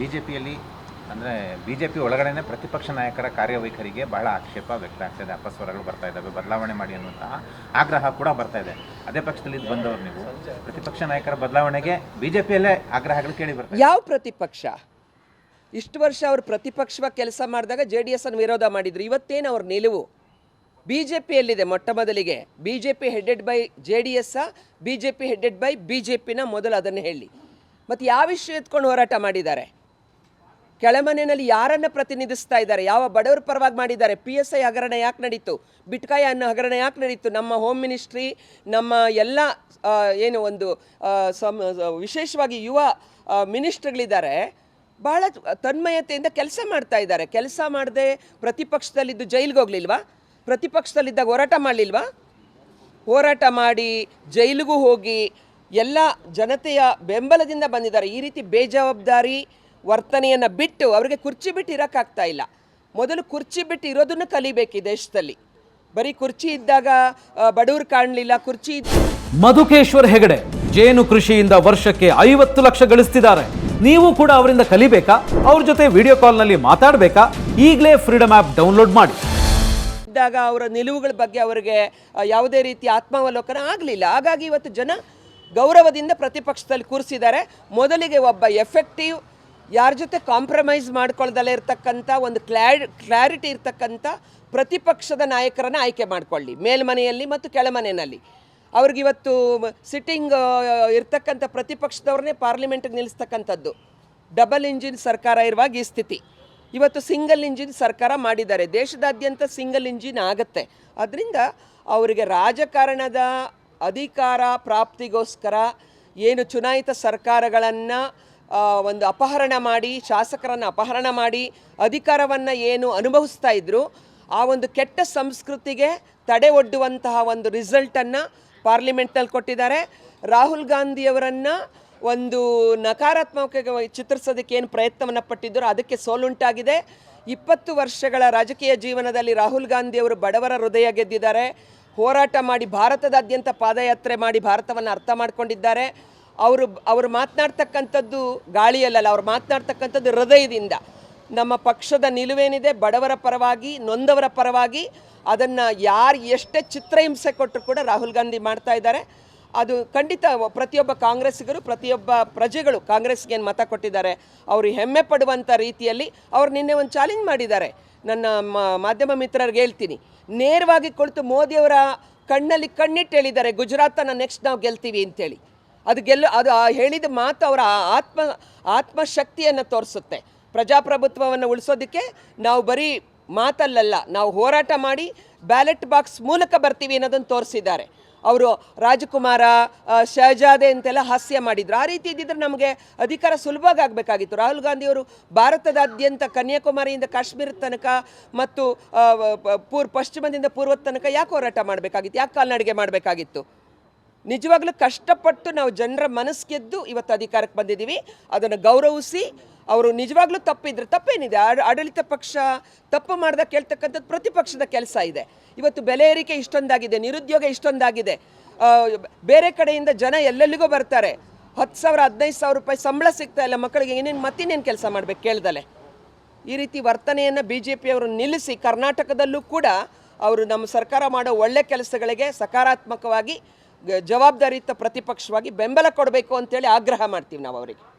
B J ಪಿಯಲ್ಲಿ ಅಂದರೆ B J P ಒಳಗಡೆನೆ ಪ್ರತಿಪಕ್ಷ ನಾಯಕರ ಕಾರ್ಯವೈಖರಿಗೆ ಬಹಳ ಆಕ್ಷೇಪ ವ್ಯಕ್ತ ಆಗ್ತಾ ಇದೆ ಅಪಸ್ವರಗಳು ಬರ್ತಾ ಇದ್ದಾವೆ, ಬದಲಾವಣೆ ಮಾಡಿ ಅನ್ನುವಂತಹ ಆಗ್ರಹ ಕೂಡ ಬರ್ತಾ ಇದೆ. ಅದೇ ಪಕ್ಷದಲ್ಲಿ ಬಂದವರು ನೀವು. ಪ್ರತಿಪಕ್ಷ ನಾಯಕರ ಬದಲಾವಣೆಗೆ ಬಿ ಜೆ ಪಿಯಲ್ಲೇ ಆಗ್ರಹಗಳು ಕೇಳಿ ಬರ್ತಾ ಇದೆ. ಯಾವ ಪ್ರತಿಪಕ್ಷ? ಇಷ್ಟು ವರ್ಷ ಅವರು ಪ್ರತಿಪಕ್ಷವಾಗಿ ಕೆಲಸ ಮಾಡಿದಾಗ ಜೆ ಡಿ ಎಸ್ ಅನ್ನು ವಿರೋಧ ಮಾಡಿದ್ರು. ಇವತ್ತೇನು ಅವ್ರ ನಿಲುವು? ಬಿ ಜೆ ಪಿಯಲ್ಲಿದೆ ಮೊಟ್ಟ ಮೊದಲಿಗೆ. B J P headed by J D S B J P headed by B J ಪಿನ ಮೊದಲು ಅದನ್ನು ಹೇಳಿ. ಮತ್ತು ಯಾವ ವಿಷಯ ಎತ್ಕೊಂಡು ಹೋರಾಟ ಮಾಡಿದ್ದಾರೆ? ಕೆಳಮನೆಯಲ್ಲಿ ಯಾರನ್ನ ಪ್ರತಿನಿಧಿಸ್ತಾ ಇದ್ದಾರೆ? ಯಾವ ಬಡವರ ಪರವಾಗಿ ಮಾಡಿದ್ದಾರೆ? ಪಿ ಎಸ್ ಐ ಹಗರಣ ಯಾಕೆ ನಡೀತು? ಬಿಟ್ಕಾಯ ಅನ್ನೋ ಹಗರಣ ಯಾಕೆ ನಡೀತು? ನಮ್ಮ ಹೋಮ್ ಮಿನಿಸ್ಟ್ರಿ ನಮ್ಮ ಎಲ್ಲ ಏನು ಒಂದು ಸಮ ವಿಶೇಷವಾಗಿ ಯುವ ಮಿನಿಸ್ಟ್ರ್ಗಳಿದ್ದಾರೆ. ಬಹಳ ತನ್ಮಯತೆಯಿಂದ ಕೆಲಸ ಮಾಡ್ತಾ ಇದ್ದಾರೆ. ಕೆಲಸ ಮಾಡದೆ ಪ್ರತಿಪಕ್ಷದಲ್ಲಿದ್ದು ಜೈಲಿಗೆ ಹೋಗ್ಲಿಲ್ವಾ? ಪ್ರತಿಪಕ್ಷದಲ್ಲಿದ್ದಾಗ ಹೋರಾಟ ಮಾಡಲಿಲ್ವಾ? ಹೋರಾಟ ಮಾಡಿ ಜೈಲಿಗೂ ಹೋಗಿ ಎಲ್ಲ ಜನತೆಯ ಬೆಂಬಲದಿಂದ ಬಂದಿದ್ದಾರೆ. ಈ ರೀತಿ ಬೇಜವಾಬ್ದಾರಿ ವರ್ತನೆಯನ್ನು ಬಿಟ್ಟು ಅವರಿಗೆ ಕುರ್ಚಿ ಬಿಟ್ಟು ಇರೋಕ್ಕಾಗ್ತಾ ಇಲ್ಲ. ಮೊದಲು ಕುರ್ಚಿ ಬಿಟ್ಟು ಇರೋದನ್ನು ಕಲಿಬೇಕು ಈ ದೇಶದಲ್ಲಿ. ಬರೀ ಕುರ್ಚಿ ಇದ್ದಾಗ ಬಡವ್ರು ಕಾಣಲಿಲ್ಲ ಕುರ್ಚಿ ಇದ್ದ ಮಧುಕೇಶ್ವರ್ ಹೆಗಡೆ ಜೇನು ಕೃಷಿಯಿಂದ ವರ್ಷಕ್ಕೆ ಐವತ್ತು ಲಕ್ಷ ಗಳಿಸ್ತಿದ್ದಾರೆ. ನೀವು ಕೂಡ ಅವರಿಂದ ಕಲಿಬೇಕಾ? ಅವ್ರ ಜೊತೆ ವಿಡಿಯೋ ಕಾಲ್ನಲ್ಲಿ ಮಾತಾಡಬೇಕಾ? ಈಗಲೇ ಫ್ರೀಡಮ್ ಆ್ಯಪ್ ಡೌನ್ಲೋಡ್ ಮಾಡಿ. ಇದ್ದಾಗ ಅವರ ನಿಲುವುಗಳ ಬಗ್ಗೆ ಅವರಿಗೆ ಯಾವುದೇ ರೀತಿ ಆತ್ಮಾವಲೋಕನ ಆಗಲಿಲ್ಲ. ಹಾಗಾಗಿ ಇವತ್ತು ಜನ ಗೌರವದಿಂದ ಪ್ರತಿಪಕ್ಷದಲ್ಲಿ ಕೂರಿಸಿದ್ದಾರೆ. ಮೊದಲಿಗೆ ಒಬ್ಬ ಎಫೆಕ್ಟಿವ್ ಯಾರ ಜೊತೆ ಕಾಂಪ್ರಮೈಸ್ ಮಾಡ್ಕೊಳ್ದಲ್ಲೇ ಇರತಕ್ಕಂಥ ಒಂದು ಕ್ಲಾರಿ ಕ್ಲಾರಿಟಿ ಇರ್ತಕ್ಕಂಥ ಪ್ರತಿಪಕ್ಷದ ನಾಯಕರನ್ನ ಆಯ್ಕೆ ಮಾಡಿಕೊಳ್ಳಿ. ಮೇಲ್ಮನೆಯಲ್ಲಿ ಮತ್ತು ಕೆಳಮನೆಯಲ್ಲಿ ಅವ್ರಿಗಿವತ್ತು ಸಿಟ್ಟಿಂಗ್ ಇರ್ತಕ್ಕಂಥ ಪ್ರತಿಪಕ್ಷದವ್ರನ್ನೇ ಪಾರ್ಲಿಮೆಂಟ್ಗೆ ನಿಲ್ಲಿಸ್ತಕ್ಕಂಥದ್ದು. ಡಬಲ್ ಇಂಜಿನ್ ಸರ್ಕಾರ ಇರುವಾಗ ಈ ಸ್ಥಿತಿ. ಇವತ್ತು ಸಿಂಗಲ್ ಇಂಜಿನ್ ಸರ್ಕಾರ ಮಾಡಿದ್ದಾರೆ. ದೇಶದಾದ್ಯಂತ ಸಿಂಗಲ್ ಇಂಜಿನ್ ಆಗುತ್ತೆ. ಅದರಿಂದ ಅವರಿಗೆ ರಾಜಕಾರಣದ ಅಧಿಕಾರ ಪ್ರಾಪ್ತಿಗೋಸ್ಕರ ಏನು ಚುನಾಯಿತ ಸರ್ಕಾರಗಳನ್ನು ಒಂದು ಅಪಹರಣ ಮಾಡಿ, ಶಾಸಕರನ್ನು ಅಪಹರಣ ಮಾಡಿ, ಅಧಿಕಾರವನ್ನು ಏನು ಅನುಭವಿಸ್ತಾ ಇದ್ರು, ಆ ಒಂದು ಕೆಟ್ಟ ಸಂಸ್ಕೃತಿಗೆ ತಡೆ ಒಡ್ಡುವಂತಹ ಒಂದು ರಿಸಲ್ಟನ್ನು ಪಾರ್ಲಿಮೆಂಟ್ನಲ್ಲಿ ಕೊಟ್ಟಿದ್ದಾರೆ. ರಾಹುಲ್ ಗಾಂಧಿಯವರನ್ನು ಒಂದು ನಕಾರಾತ್ಮಕ ಚಿತ್ರಿಸೋದಕ್ಕೆ ಏನು ಪ್ರಯತ್ನವನ್ನು ಪಟ್ಟಿದ್ದರು ಅದಕ್ಕೆ ಸೋಲುಂಟಾಗಿದೆ. ಇಪ್ಪತ್ತು ವರ್ಷಗಳ ರಾಜಕೀಯ ಜೀವನದಲ್ಲಿ ರಾಹುಲ್ ಗಾಂಧಿಯವರು ಬಡವರ ಹೃದಯ ಗೆದ್ದಿದ್ದಾರೆ. ಹೋರಾಟ ಮಾಡಿ ಭಾರತದಾದ್ಯಂತ ಪಾದಯಾತ್ರೆ ಮಾಡಿ ಭಾರತವನ್ನು ಅರ್ಥ ಮಾಡ್ಕೊಂಡಿದ್ದಾರೆ. ಅವರು ಅವರು ಮಾತನಾಡ್ತಕ್ಕಂಥದ್ದು ಗಾಳಿಯಲ್ಲಲ್ಲ, ಅವ್ರು ಮಾತನಾಡ್ತಕ್ಕಂಥದ್ದು ಹೃದಯದಿಂದ. ನಮ್ಮ ಪಕ್ಷದ ನಿಲುವೇನಿದೆ, ಬಡವರ ಪರವಾಗಿ, ನೊಂದವರ ಪರವಾಗಿ, ಅದನ್ನು ಯಾರು ಎಷ್ಟೇ ಚಿತ್ರಹಿಂಸೆ ಕೊಟ್ಟರು ಕೂಡ ರಾಹುಲ್ ಗಾಂಧಿ ಮಾಡ್ತಾ ಇದ್ದಾರೆ. ಅದು ಖಂಡಿತ ಪ್ರತಿಯೊಬ್ಬ ಕಾಂಗ್ರೆಸ್ಸಿಗರು, ಪ್ರತಿಯೊಬ್ಬ ಪ್ರಜೆಗಳು ಕಾಂಗ್ರೆಸ್ಗೆ ಏನು ಮತ ಕೊಟ್ಟಿದ್ದಾರೆ, ಅವರು ಹೆಮ್ಮೆ ಪಡುವಂಥ ರೀತಿಯಲ್ಲಿ ಅವರು ನಿನ್ನೆ ಒಂದು ಚಾಲೆಂಜ್ ಮಾಡಿದ್ದಾರೆ. ನನ್ನ ಮಾಧ್ಯಮ ಮಿತ್ರರಿಗೆ ಹೇಳ್ತೀನಿ. ನೇರವಾಗಿ ಕುಳಿತು ಮೋದಿಯವರ ಕಣ್ಣಲ್ಲಿ ಕಣ್ಣಿಟ್ಟು ಹೇಳಿದ್ದಾರೆ ಗುಜರಾತನ್ನು ನೆಕ್ಸ್ಟ್ ನಾವು ಗೆಲ್ತೀವಿ ಅಂತೇಳಿ. ಅದು ಗೆಲ್ಲು, ಅದು ಆ ಹೇಳಿದ ಮಾತು ಅವರ ಆತ್ಮ, ಆತ್ಮಶಕ್ತಿಯನ್ನು ತೋರಿಸುತ್ತೆ. ಪ್ರಜಾಪ್ರಭುತ್ವವನ್ನು ಉಳಿಸೋದಕ್ಕೆ ನಾವು ಬರೀ ಮಾತಲ್ಲಲ್ಲ, ನಾವು ಹೋರಾಟ ಮಾಡಿ ಬ್ಯಾಲೆಟ್ ಬಾಕ್ಸ್ ಮೂಲಕ ಬರ್ತೀವಿ ಅನ್ನೋದನ್ನು ತೋರಿಸಿದ್ದಾರೆ. ಅವರು ರಾಜಕುಮಾರ ಶಹಜಾದೆ ಅಂತೆಲ್ಲ ಹಾಸ್ಯ ಮಾಡಿದ್ರು. ಆ ರೀತಿ ಇದ್ದಿದ್ರೆ ನಮಗೆ ಅಧಿಕಾರ ಸುಲಭವಾಗಿ ಆಗಬೇಕಾಗಿತ್ತು ರಾಹುಲ್ ಗಾಂಧಿಯವರು ಭಾರತದಾದ್ಯಂತ ಕನ್ಯಾಕುಮಾರಿಯಿಂದ ಕಾಶ್ಮೀರದ ತನಕ ಮತ್ತು ಪೂರ್, ಪಶ್ಚಿಮದಿಂದ ಪೂರ್ವದ ತನಕ ಯಾಕೆ ಹೋರಾಟ ಮಾಡಬೇಕಾಗಿತ್ತು? ಯಾಕೆ ಕಾಲ್ನಡಿಗೆ ಮಾಡಬೇಕಾಗಿತ್ತು? ನಿಜವಾಗ್ಲೂ ಕಷ್ಟಪಟ್ಟು ನಾವು ಜನರ ಮನಸ್ಸು ಗೆದ್ದು ಇವತ್ತು ಅಧಿಕಾರಕ್ಕೆ ಬಂದಿದ್ದೀವಿ. ಅದನ್ನು ಗೌರವಿಸಿ, ಅವರು ನಿಜವಾಗ್ಲೂ ತಪ್ಪಿದ್ರೆ ತಪ್ಪೇನಿದೆ. ಆಡ- ಆಡಳಿತ ಪಕ್ಷ ತಪ್ಪು ಮಾಡ್ದಾಗ ಕೇಳ್ತಕ್ಕಂಥದ್ದು ಪ್ರತಿಪಕ್ಷದ ಕೆಲಸ ಇದೆ. ಇವತ್ತು ಬೆಲೆ ಏರಿಕೆ ಇಷ್ಟೊಂದಾಗಿದೆ, ನಿರುದ್ಯೋಗ ಇಷ್ಟೊಂದಾಗಿದೆ. ಬೇರೆ ಕಡೆಯಿಂದ ಜನ ಎಲ್ಲೆಲ್ಲಿಗೂ ಬರ್ತಾರೆ. ಹತ್ತು ಸಾವಿರ, ಹದಿನೈದು ಸಾವಿರ ರೂಪಾಯಿ ಸಂಬಳ ಸಿಗ್ತಾ ಇಲ್ಲ, ಮಕ್ಕಳಿಗೆ ಏನೇನು ಮತ್ತಿನ್ನೇನು ಕೆಲಸ ಮಾಡ್ಬೇಕು ಕೇಳ್ದಲೆ. ಈ ರೀತಿ ವರ್ತನೆಯನ್ನು ಬಿ ಜೆ ಪಿಯವರು ನಿಲ್ಲಿಸಿ, ಕರ್ನಾಟಕದಲ್ಲೂ ಕೂಡ ಅವರು ನಮ್ಮ ಸರ್ಕಾರ ಮಾಡೋ ಒಳ್ಳೆ ಕೆಲಸಗಳಿಗೆ ಸಕಾರಾತ್ಮಕವಾಗಿ ಜವಾಬ್ದಾರಿಯುತ ಪ್ರತಿಪಕ್ಷವಾಗಿ ಬೆಂಬಲ ಕೊಡಬೇಕು ಅಂತೇಳಿ ಆಗ್ರಹ ಮಾಡ್ತೀವಿ ನಾವು ಅವರಿಗೆ